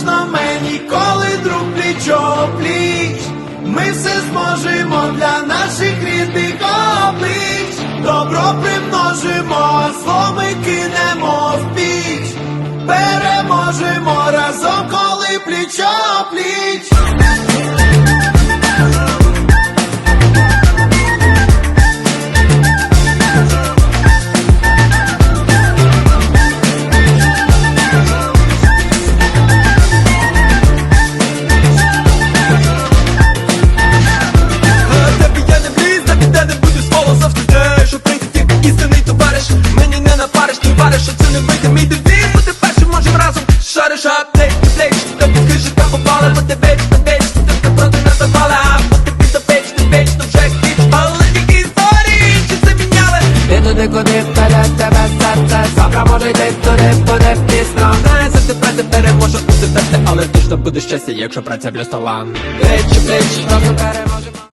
можна мені, коли друг пліч пліч, ми все зможемо для наших рідних облич, добро примножимо, а зло ми кинемо в піч, переможемо разом, коли пліч опліч. Товариш Мені не напариш, ти вариш, що це не вийде. Мій девіз Бути першим можем разом, шариш аптек, плеч Та поки життя попала, бо ти веч, ти веч Ти проти нас запала, бо ти під печ, ти веч, то вже хіч Але тільки історії, чи це міняли? Ти туди, куди вперед тебе серце. Завтра може йти туди, буде пізно. Знає, за тебе тепер може бути терти Але точно буде щастя, якщо праця плюс талант Плеч, плеч, Просто переможемо